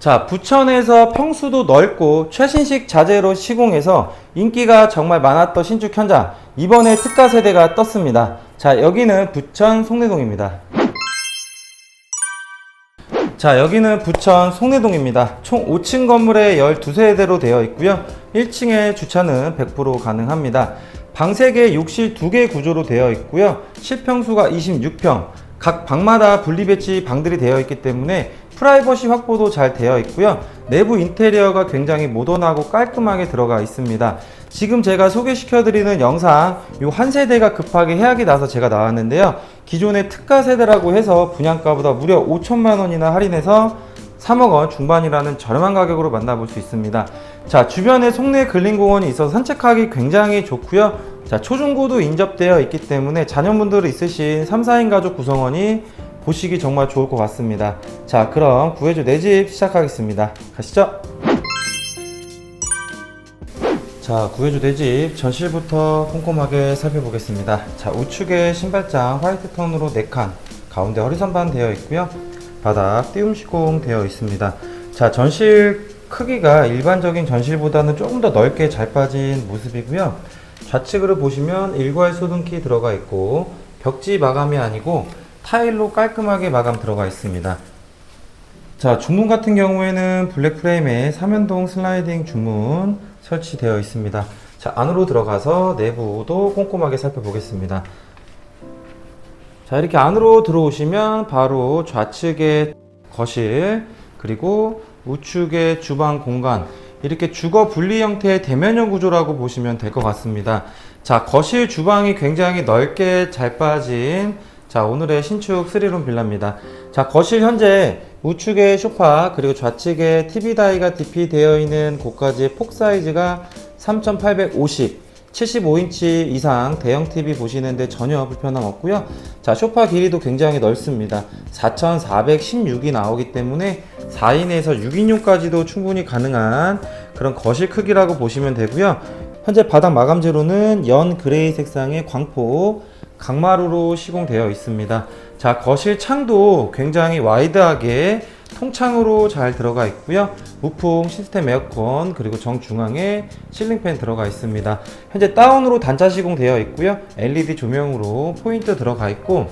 자, 부천에서 평수도 넓고 최신식 자재로 시공해서 인기가 정말 많았던 신축 현장. 이번에 특가 세대가 떴습니다. 자, 여기는 부천 송내동입니다. 자, 여기는 부천 송내동입니다. 총 5층 건물에 12세대로 되어 있고요. 1층에 주차는 100% 가능합니다. 방 3개, 욕실 2개 구조로 되어 있고요. 실평수가 26평. 각 방마다 분리 배치 방들이 되어 있기 때문에 프라이버시 확보도 잘 되어 있고요. 내부 인테리어가 굉장히 모던하고 깔끔하게 들어가 있습니다. 지금 제가 소개시켜드리는 영상 요한 세대가 급하게 해약이 나서 제가 나왔는데요. 기존의 특가 세대라고 해서 분양가보다 무려 5천만 원이나 할인해서 3억 원 중반이라는 저렴한 가격으로 만나볼 수 있습니다. 자, 주변에 송내 근린공원이 있어서 산책하기 굉장히 좋고요. 자, 초중고도 인접되어 있기 때문에 자녀분들 있으신 3, 4인 가족 구성원이 보시기 정말 좋을 것 같습니다. 자, 그럼 구해줘 내 집 시작하겠습니다. 가시죠. 자, 구해줘 내 집 전실부터 꼼꼼하게 살펴보겠습니다. 자, 우측에 신발장 화이트 톤으로 4칸, 가운데 허리선반 되어 있고요. 바닥 띄움 시공 되어 있습니다. 자, 전실 크기가 일반적인 전실보다는 조금 더 넓게 잘 빠진 모습이고요. 좌측으로 보시면 일괄 소등키 들어가 있고 벽지 마감이 아니고 타일로 깔끔하게 마감 들어가 있습니다. 자, 중문 같은 경우에는 블랙 프레임에 삼연동 슬라이딩 중문 설치되어 있습니다. 자, 안으로 들어가서 내부도 꼼꼼하게 살펴보겠습니다. 자, 이렇게 안으로 들어오시면 바로 좌측에 거실, 그리고 우측에 주방 공간, 이렇게 주거 분리 형태의 대면형 구조라고 보시면 될 것 같습니다. 자, 거실 주방이 굉장히 넓게 잘 빠진 자, 오늘의 신축 3룸 빌라입니다. 자, 거실 현재 우측에 소파 그리고 좌측에 TV 다이가 DP 되어 있는 곳까지의 폭 사이즈가 3850 75인치 이상 대형 TV 보시는데 전혀 불편함 없고요. 자, 소파 길이도 굉장히 넓습니다. 4416이 나오기 때문에 4인에서 6인용까지도 충분히 가능한 그런 거실 크기라고 보시면 되고요. 현재 바닥 마감재로는 연 그레이 색상의 광폭 강마루로 시공되어 있습니다. 자, 거실 창도 굉장히 와이드하게 통창으로 잘 들어가 있고요. 무풍 시스템 에어컨 그리고 정중앙에 실링팬 들어가 있습니다. 현재 다운으로 단차 시공되어 있고요. LED 조명으로 포인트 들어가 있고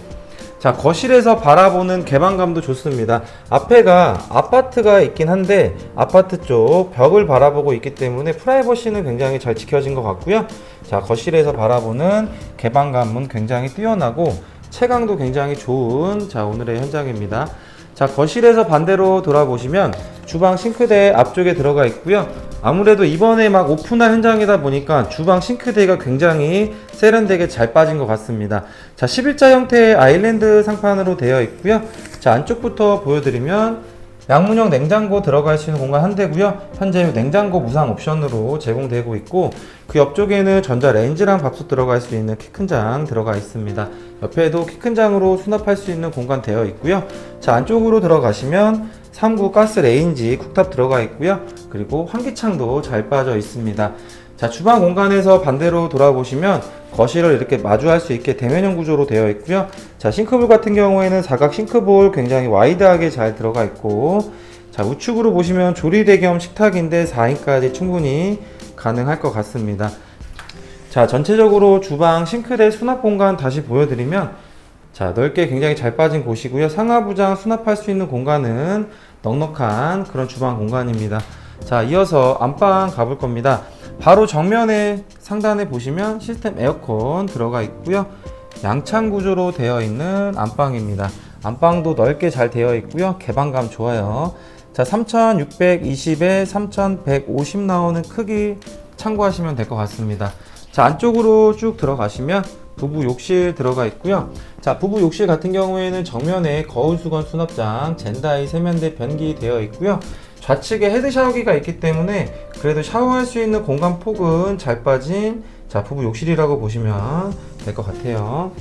자 거실에서 바라보는 개방감도 좋습니다. 앞에가 아파트가 있긴 한데 아파트 쪽 벽을 바라보고 있기 때문에 프라이버시는 굉장히 잘 지켜진 것 같고요. 자 거실에서 바라보는 개방감은 굉장히 뛰어나고 채광도 굉장히 좋은 자 오늘의 현장입니다. 자 거실에서 반대로 돌아보시면 주방 싱크대 앞쪽에 들어가 있고요. 아무래도 이번에 막 오픈한 현장이다 보니까 주방 싱크대가 굉장히 세련되게 잘 빠진 것 같습니다. 자 11자 형태의 아일랜드 상판으로 되어 있고요. 자 안쪽부터 보여드리면 양문형 냉장고 들어갈 수 있는 공간 한 대고요. 현재 냉장고 무상 옵션으로 제공되고 있고 그 옆쪽에는 전자 레인지랑 밥솥 들어갈 수 있는 키 큰 장 들어가 있습니다. 옆에도 키 큰 장으로 수납할 수 있는 공간 되어 있고요. 자 안쪽으로 들어가시면 3구 가스 레인지 쿡탑 들어가 있고요. 그리고 환기창도 잘 빠져 있습니다. 자 주방 공간에서 반대로 돌아보시면 거실을 이렇게 마주할 수 있게 대면형 구조로 되어 있고요. 자 싱크볼 같은 경우에는 사각 싱크볼 굉장히 와이드하게 잘 들어가 있고 자 우측으로 보시면 조리대 겸 식탁인데 4인까지 충분히 가능할 것 같습니다. 자 전체적으로 주방 싱크대 수납 공간 다시 보여드리면 자 넓게 굉장히 잘 빠진 곳이고요. 상하부장 수납할 수 있는 공간은 넉넉한 그런 주방 공간입니다. 자 이어서 안방 가볼 겁니다. 바로 정면에 상단에 보시면 시스템 에어컨 들어가 있고요. 양창 구조로 되어 있는 안방입니다. 안방도 넓게 잘 되어 있고요. 개방감 좋아요. 자, 3620에 3150 나오는 크기 참고하시면 될 것 같습니다. 자, 안쪽으로 쭉 들어가시면 부부 욕실 들어가 있고요. 자, 부부 욕실 같은 경우에는 정면에 거울 수건 수납장, 젠다이 세면대 변기 되어 있고요. 좌측에 헤드 샤워기가 있기 때문에 그래도 샤워할 수 있는 공간 폭은 잘 빠진 자, 부부 욕실이라고 보시면 될 것 같아요.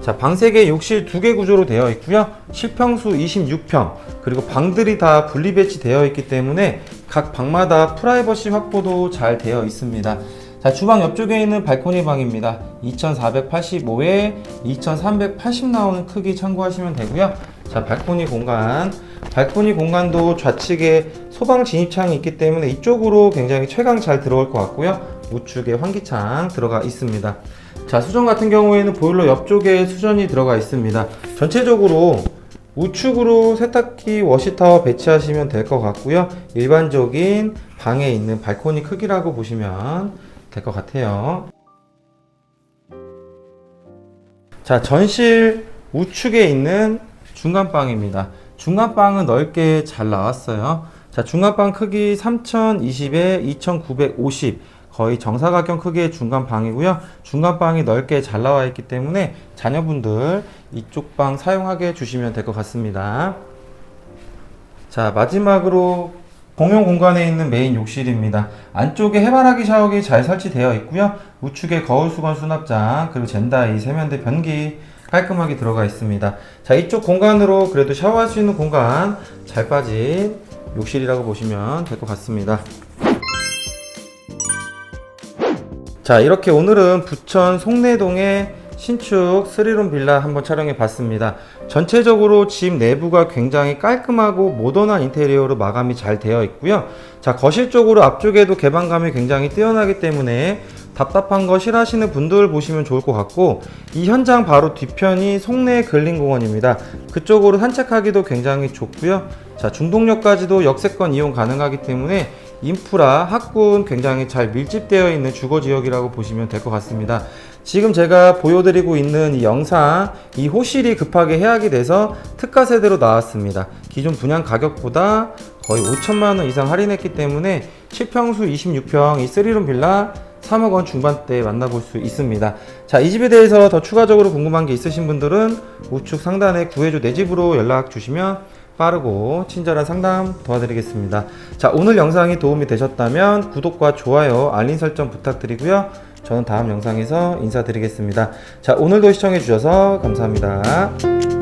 자, 방 3개, 욕실 2개 구조로 되어 있고요. 실평수 26평, 그리고 방들이 다 분리 배치되어 있기 때문에 각 방마다 프라이버시 확보도 잘 되어 있습니다. 자, 주방 옆쪽에 있는 발코니 방입니다. 2485에 2380 나오는 크기 참고하시면 되고요. 자, 발코니 공간. 발코니 공간도 좌측에 소방 진입창이 있기 때문에 이쪽으로 굉장히 최강 잘 들어올 것 같고요. 우측에 환기창 들어가 있습니다. 자, 수전 같은 경우에는 보일러 옆쪽에 수전이 들어가 있습니다. 전체적으로 우측으로 세탁기 워시타워 배치하시면 될 것 같고요. 일반적인 방에 있는 발코니 크기라고 보시면 될 것 같아요. 자, 전실 우측에 있는 중간방입니다. 중간방은 넓게 잘 나왔어요. 자, 중간방 크기 3020에 2950 거의 정사각형 크기의 중간방이고요. 중간방이 넓게 잘 나와 있기 때문에 자녀분들 이쪽 방 사용하게 주시면 될 것 같습니다. 자, 마지막으로 공용 공간에 있는 메인 욕실입니다. 안쪽에 해바라기 샤워기 잘 설치되어 있고요. 우측에 거울 수건 수납장, 그리고 젠다이, 세면대 변기 깔끔하게 들어가 있습니다. 자, 이쪽 공간으로 그래도 샤워할 수 있는 공간 잘 빠진 욕실이라고 보시면 될 것 같습니다. 자, 이렇게 오늘은 부천 송내동의 신축 스리룸 빌라 한번 촬영해 봤습니다. 전체적으로 집 내부가 굉장히 깔끔하고 모던한 인테리어로 마감이 잘 되어 있고요. 자, 거실 쪽으로 앞쪽에도 개방감이 굉장히 뛰어나기 때문에 답답한 거 싫어하시는 분들 보시면 좋을 것 같고 이 현장 바로 뒤편이 송내 근린공원입니다. 그쪽으로 산책하기도 굉장히 좋고요. 자, 중동역까지도 역세권 이용 가능하기 때문에 인프라, 학군 굉장히 잘 밀집되어 있는 주거 지역이라고 보시면 될 것 같습니다. 지금 제가 보여드리고 있는 이 영상, 이 호실이 급하게 해약이 돼서 특가 세대로 나왔습니다. 기존 분양 가격보다 거의 5천만 원 이상 할인했기 때문에 7평수 26평 이 3룸 빌라 3억 원 중반대에 만나볼 수 있습니다. 자, 이 집에 대해서 더 추가적으로 궁금한 게 있으신 분들은 우측 상단에 구해줘 내 집으로 연락 주시면 빠르고 친절한 상담 도와드리겠습니다. 자, 오늘 영상이 도움이 되셨다면 구독과 좋아요, 알림 설정 부탁드리고요. 저는 다음 영상에서 인사드리겠습니다. 자, 오늘도 시청해주셔서 감사합니다.